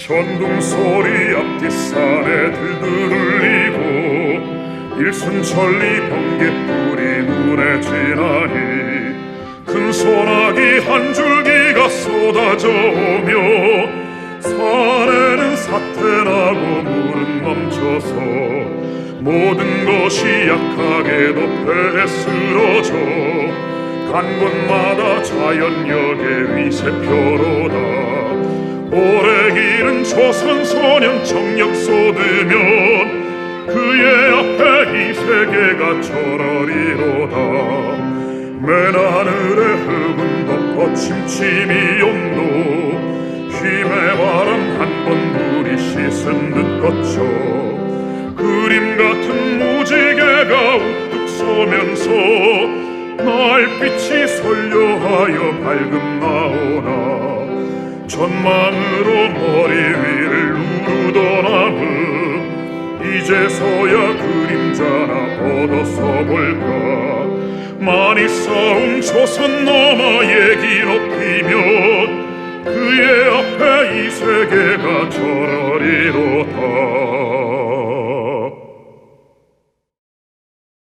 천둥 소리 앞뒷산에 들들리고 일순천리 번개불이 눈에 지나니 큰 소나기 한 줄기가 쏟아져 오며 산에는 사태나고 물은 멈춰서 모든 것이 약하게도 배에 쓰러져 간 곳마다 자연력의 위세 표로다. 오래 기른 조선 소년 정력 쏟으면 그의 앞에 이 세계가 저러리로다. 맨 하늘의 흙은 덮어 침침이 온도 힘의 바람 한 번 물이 씻은 듯 거쳐. 그림 같은 무지개가 우뚝 서면서 날빛이 설려하여 밝음 나오나 전망으로 머리 위를 누르던 나무 이제서야 그림자나 걷어서 볼까? 많이 싸운 조선 넘어 얘기 높이면 그의 앞에 이 세계가 저러리로다